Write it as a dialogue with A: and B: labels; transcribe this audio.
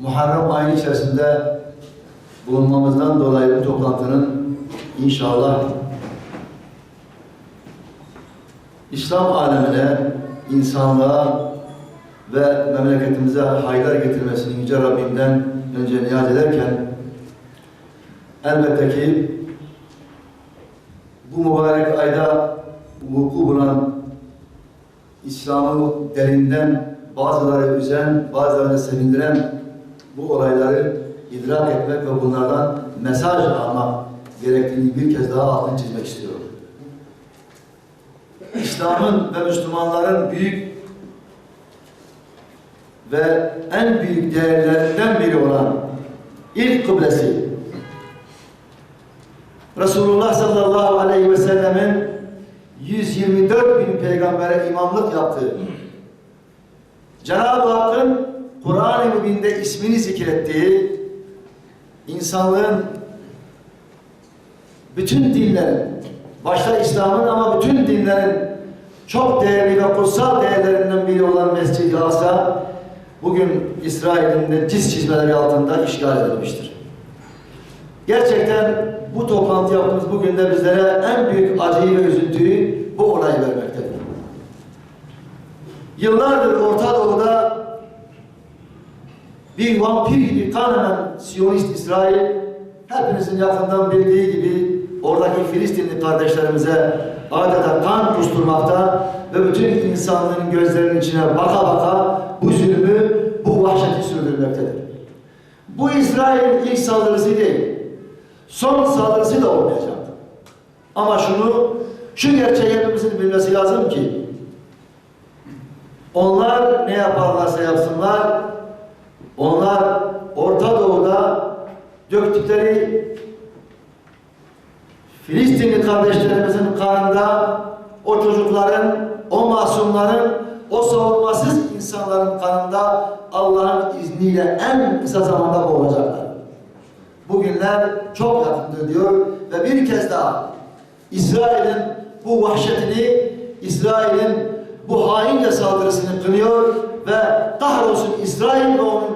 A: Muharrem ayı içerisinde bulunmamızdan dolayı bu toplantının inşallah İslam alemine, insanlığa ve memleketimize hayırlar getirmesini Yüce Rabbimden önce niyaz ederken elbette ki bu mübarek ayda vuku bulan İslam'ı derinden bazıları üzen, bazılarını sevindiren bu olayları idrak etmek ve bunlardan mesaj almak gerektiğini bir kez daha altını çizmek istiyorum. İslam'ın ve Müslümanların büyük ve en büyük değerlerinden biri olan ilk kıblesi Resulullah sallallahu aleyhi ve sellemin 124 bin peygambere imamlık yaptığı Cenab-ı Hakk'ın Kur'an-ı Mübin'de ismini zikrettiği insanlığın bütün dinlerin başta İslam'ın ama bütün dinlerin çok değerli ve kutsal değerlerinden biri olan Mescid-i Aksa bugün İsrail'in de diz çizmeleri altında işgal edilmiştir. Gerçekten bu toplantı yaptığımız bugün de bizlere en büyük acıyı ve üzüntüyü bu olay vermektedir. Yıllardır Orta Doğu'da bir vampir gibi kananan Siyonist İsrail hepinizin yakından bildiği gibi oradaki Filistinli kardeşlerimize adeta kan kusturmakta ve bütün insanlığın gözlerinin içine baka baka bu zulmü, bu vahşeti sürdürmektedir. Bu İsrail'in ilk saldırısı değil, son saldırısı da olmayacak. Ama şunu, şu gerçeği hepimizin bilmesi lazım ki onlar ne yaparlarsa yapsınlar, onlar Orta Doğu'da döktükleri Filistinli kardeşlerimizin kanında o çocukların, o masumların, o savunmasız insanların kanında Allah'ın izniyle en kısa zamanda boğulacaklar. Bugünler çok yakındır diyor ve bir kez daha İsrail'in bu vahşetini, İsrail'in bu haince saldırısını kınıyor ve kahrolsun İsrail ve onun.